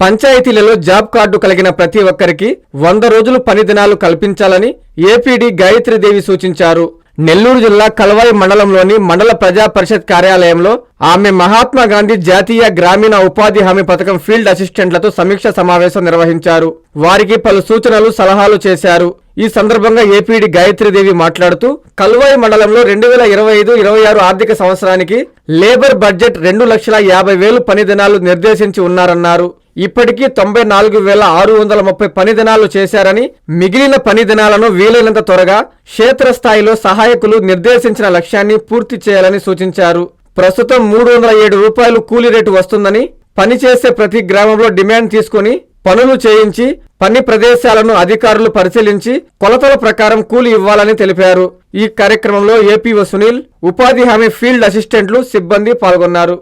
పంచాయతీలలో job card కలిగిన ప్రతి ఒక్కరికి వంద రోజులు పని దినాలు కల్పించాలని ఏపీడీ గాయత్రిదేవి సూచించారు. నెల్లూరు జిల్లా కల్వాయి మండలంలోని మండల ప్రజా పరిషత్ కార్యాలయంలో ఆమె మహాత్మా గాంధీ జాతీయ గ్రామీణ ఉపాధి హామీ పథకం ఫీల్డ్ అసిస్టెంట్లతో సమీక్ష సమావేశం నిర్వహించారు. వారికి పలు సూచనలు సలహాలు చేశారు. ఈ సందర్భంగా ఏపీడి గాయత్రిదేవి మాట్లాడుతూ కల్వాయి మండలంలో రెండు వేల ఇరవై ఐదు ఇరవై ఆరు ఆర్థిక సంవత్సరానికి లేబర్ బడ్జెట్ రెండు లక్షల యాభై వేలు పని దినాలు నిర్దేశించి ఉన్నారన్నారు. ఇప్పటికీ తొంభై నాలుగు వేల ఆరు వందల ముప్పై పని దినాలు చేశారని మిగిలిన పని దినాలను వీలైనంత త్వరగా క్షేత్రస్థాయిలో సహాయకులు నిర్దేశించిన లక్ష్యాన్ని పూర్తి చేయాలని సూచించారు. ప్రస్తుతం మూడు వందల ఏడు రూపాయలు కూలీ రేటు వస్తుందని పనిచేసే ప్రతి గ్రామంలో డిమాండ్ తీసుకుని పనులు చేయించి పని ప్రదేశాలను అధికారులు పరిశీలించి కొలతల ప్రకారం కూలి ఇవ్వాలని తెలిపారు. ఈ కార్యక్రమంలో ఏపీఓ సునీల్ ఉపాధి హామీ ఫీల్డ్ అసిస్టెంట్లు సిబ్బంది పాల్గొన్నారు.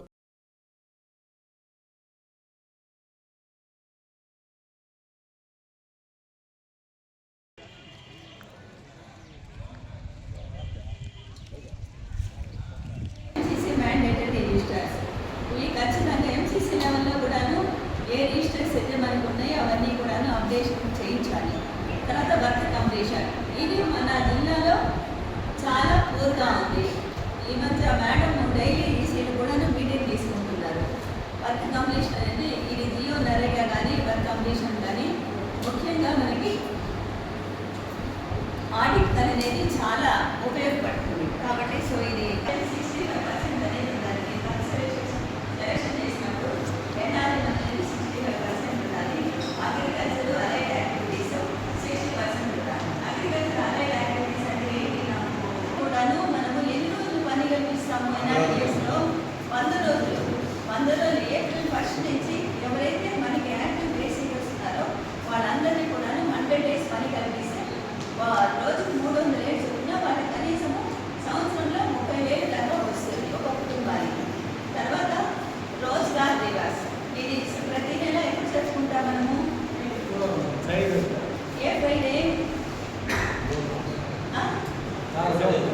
Thank you.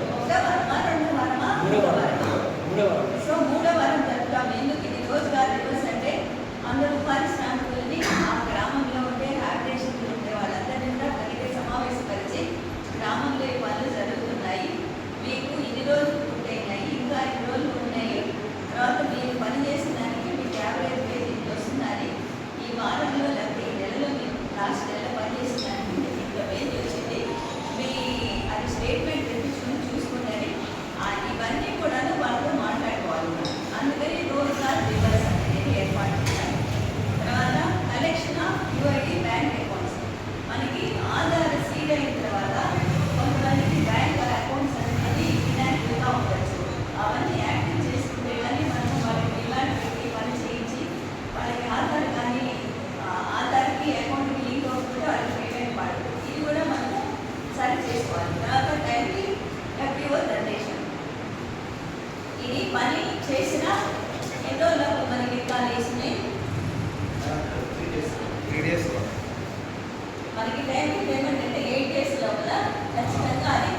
మనకి డైరెక్ట్ పేమెంట్ అంటే ఎయిట్ డేస్ లోపల ఖచ్చితంగా అది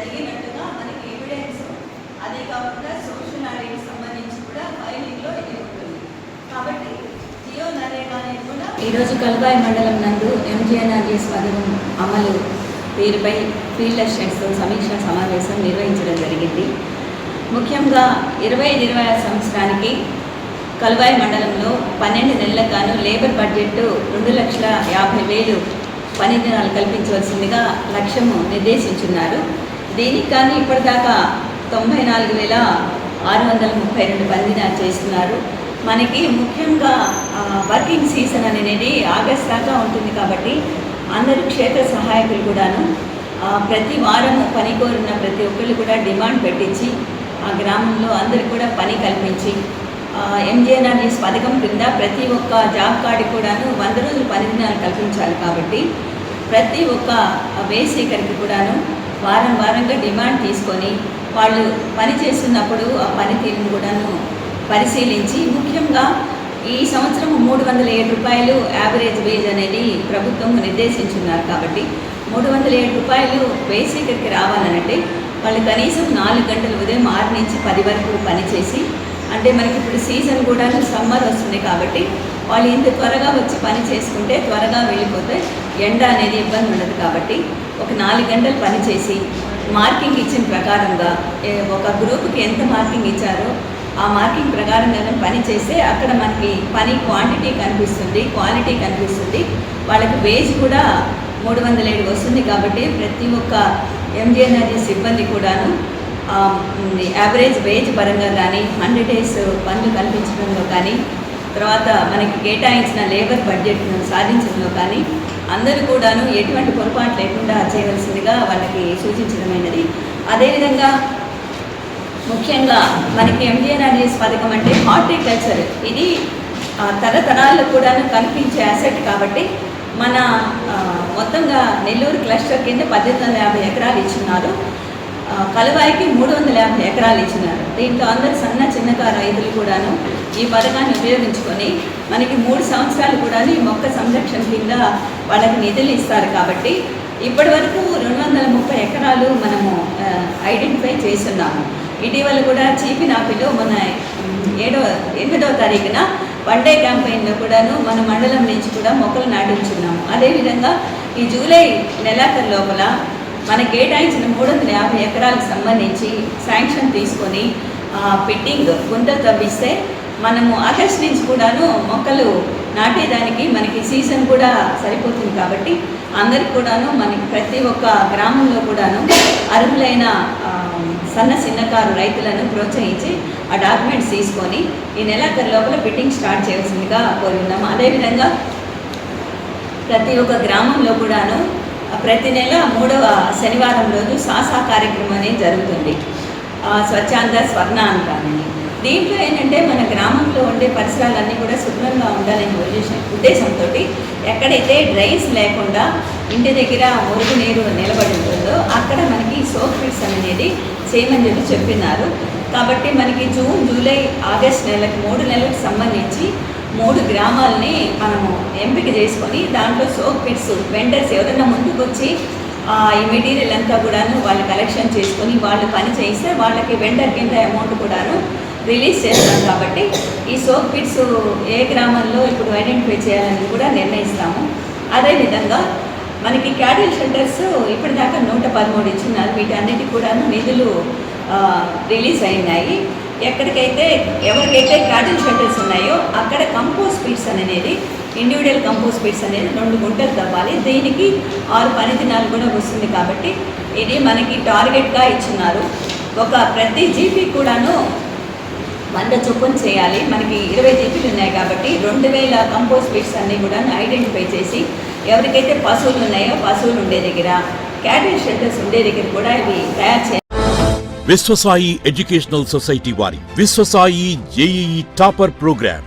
జరిగినట్టుగా మనకి ఎవిడెన్స్ అదే కాకుండా సోషల్ ఆడికి సంబంధించి కూడా ఫైలింగ్లో ఇది ఉంటుంది. కాబట్టి జియో నరేగా అనేది కూడా ఈరోజు కలబాయి మండలం నందు ఎంజీఎన్ఆర్జీఎస్ పథకం అమలు పేరుపై ఫీల్డ్ అసిస్టెంట్స్తో సమీక్ష సమావేశం నిర్వహించడం జరిగింది. ముఖ్యంగా ఇరవై ఇరవై సంవత్సరానికి కల్వాయి మండలంలో పన్నెండు నెలలకు గాను లేబర్ బడ్జెట్ రెండు లక్షల యాభై వేలు పని దినాలు కల్పించవలసిందిగా లక్ష్యము నిర్దేశించున్నారు. దీనికి కానీ ఇప్పటిదాకా తొంభై నాలుగు వేల ఆరు వందల ముప్పై రెండు పని చేస్తున్నారు. మనకి ముఖ్యంగా వర్కింగ్ సీజన్ అనేది ఆగస్ట్ దాకా ఉంటుంది కాబట్టి అందరూ క్షేత్ర సహాయకులు కూడాను ప్రతి వారము పని కోరిన ప్రతి ఒక్కళ్ళు కూడా డిమాండ్ పెట్టించి ఆ గ్రామంలో అందరికి కూడా పని కల్పించి ఎంజేఎన్ఆర్జీఎస్ పథకం క్రింద ప్రతి ఒక్క జాబ్ కార్డు కూడాను వంద రోజులు పని దినాలు కల్పించాలి కాబట్టి ప్రతి ఒక్క వేసీకరికి కూడాను వారం వారంగా డిమాండ్ తీసుకొని వాళ్ళు పని చేస్తున్నప్పుడు ఆ పనితీరును కూడాను పరిశీలించి ముఖ్యంగా ఈ సంవత్సరం మూడు వందల ఏడు రూపాయలు యావరేజ్ వేజ్ అనేది ప్రభుత్వం నిర్దేశించున్నారు కాబట్టి మూడు వందల ఏడు రూపాయలు వేసి ఇక్కడికి రావాలనంటే వాళ్ళు కనీసం నాలుగు గంటలు ఉదయం ఆరు నుంచి పది వరకు పనిచేసి అంటే మనకి ఇప్పుడు సీజన్ కూడా సమ్మర్ వస్తుంది కాబట్టి వాళ్ళు ఇంత త్వరగా వచ్చి పని చేసుకుంటే త్వరగా వెళ్ళిపోతే ఎండ అనేది ఇబ్బంది ఉండదు కాబట్టి ఒక నాలుగు గంటలు పనిచేసి మార్కింగ్ ఇచ్చిన ప్రకారంగా ఒక గ్రూప్కి ఎంత మార్కింగ్ ఇచ్చారో ఆ మార్కింగ్ ప్రకారంగానే పని చేస్తే అక్కడ మనకి పని క్వాంటిటీ కనిపిస్తుంది క్వాలిటీ కనిపిస్తుంది. వాళ్ళకి వేజ్ కూడా మూడు వందల ఏడు వస్తుంది కాబట్టి ప్రతి ఒక్క ఎంజిఎన్ఆర్జీ సిబ్బంది కూడాను యావరేజ్ వేజ్ పరంగా కానీ హండ్రెడ్ డేస్ పనులు కల్పించడంలో కానీ తర్వాత మనకి కేటాయించిన లేబర్ బడ్జెట్ను సాధించడంలో కానీ అందరూ కూడాను ఎటువంటి పొరపాటు లేకుండా చేయవలసిందిగా వాళ్ళకి సూచించడమైనది. అదేవిధంగా ముఖ్యంగా మనకి ఎంజిఎన్ఆర్జీఎస్ పథకం అంటే హార్టికల్చర్. ఇది తరతరాల్లో కూడాను కనిపించే అసెట్ కాబట్టి మన మొత్తంగా నెల్లూరు క్లస్టర్ కింద పద్దెనిమిది వందల యాభై ఎకరాలు ఇచ్చినారు. కలువాయికి మూడు వందల యాభై ఎకరాలు ఇచ్చినారు. దీంట్లో అందరు సన్న చిన్నకారు రైతులు కూడాను ఈ పథకాన్ని ఉపయోగించుకొని మనకి మూడు సంవత్సరాలు కూడా ఈ మొక్క సంరక్షణ కింద వాళ్ళకి నిధులు ఇస్తారు కాబట్టి ఇప్పటి వరకు రెండు వందల ముప్పై ఎకరాలు మనము ఐడెంటిఫై చేస్తున్నాము. ఇటీవల కూడా చీపినాపిలో మన ఏడో ఏడవ ఎనిమిదవ తారీఖున వన్ డే క్యాంపెయిన్లో కూడాను మన మండలం నుంచి కూడా మొక్కలు నాటించున్నాము. అదేవిధంగా ఈ జూలై నెలాఖరు లోపల మన కేటాయించిన మూడు వందల యాభై ఎకరాలకు సంబంధించి శాంక్షన్ తీసుకొని పిట్టింగ్ గుంతలు తవ్విస్తే మనము ఆగస్ట్ నుంచి కూడాను మొక్కలు నాటేదానికి మనకి సీజన్ కూడా సరిపోతుంది కాబట్టి అందరికి కూడాను మనకి ప్రతి ఒక్క గ్రామంలో కూడాను అర్హులైన సన్న చిన్నకారు రైతులను ప్రోత్సహించి ఆ డాక్యుమెంట్స్ తీసుకొని ఈ నెలాఖరు లోపల ఫిట్టింగ్ స్టార్ట్ చేయాల్సిందిగా కోరి ఉన్నాము అదేవిధంగా ప్రతి ఒక్క గ్రామంలో కూడాను ప్రతి నెల మూడవ శనివారం రోజు సాసా కార్యక్రమం అనేది జరుగుతుంది. ఆ, స్వచ్ఛాంద స్వర్ణాంత అని దీంట్లో ఏంటంటే మన గ్రామంలో ఉండే పరిసరాలన్నీ కూడా శుభ్రంగా ఉండాలనే ఉద్దేశం ఉద్దేశంతో ఎక్కడైతే డ్రైన్స్ లేకుండా ఇంటి దగ్గర మురుగు నీరు నిలబడి ఉంటుందో అక్కడ మనకి సోప్ ఫిట్స్ అనేది చేయమని చెప్పి చెప్పినారు. కాబట్టి మనకి జూన్ జూలై ఆగస్ట్ నెలకు మూడు నెలలకు సంబంధించి మూడు గ్రామాలని మనము ఎంపిక చేసుకొని దాంట్లో సోప్ పిట్స్ వెండర్స్ ఎవరైనా ముందుకు వచ్చి ఈ మెటీరియల్ అంతా కూడాను వాళ్ళు కలెక్షన్ చేసుకొని వాళ్ళు పని చేయిస్తే వాళ్ళకి వెండర్ కింద అమౌంట్ కూడాను రిలీజ్ చేస్తాం కాబట్టి ఈ సోప్ పిట్స్ ఏ గ్రామంలో ఇప్పుడు ఐడెంటిఫై చేయాలని కూడా నిర్ణయిస్తాము. అదేవిధంగా మనకి క్యాటిల్ షెల్టర్స్ ఇప్పటిదాకా నూట పదమూడు ఇచ్చినారు. వీటన్నిటి కూడాను నిధులు రిలీజ్ అయినాయి. ఎక్కడికైతే ఎవరికైతే క్యాటిల్ షెల్టర్స్ ఉన్నాయో అక్కడ కంపోజ్ పిట్స్ అనేది ఇండివిజువల్ కంపోజ్ పిట్స్ అనేది రెండు గుంటలు తవ్వాలి. దీనికి ఆరు పని దినాలు కూడా వస్తుంది కాబట్టి ఇది మనకి టార్గెట్గా ఇచ్చినారు. ఒక ప్రతి జీపీ కూడాను వంద చొప్పున చేయాలి. మనకి ఇరవై జీపీలు ఉన్నాయి కాబట్టి రెండు వేల కంపోస్ట్ పిట్స్ అన్నీ కూడా ఐడెంటిఫై చేసి ఎవరికైతే పశువులు ఉన్నాయో పశువులు ఉండే దగ్గర క్యాటిల్ షెల్టర్స్ ఉండే దగ్గర కూడా ఇవి తయారు చేయాలి. విశ్వసాయి ఎడ్యుకేషనల్ సొసైటీ వారి Vishwasai JEE topper programme.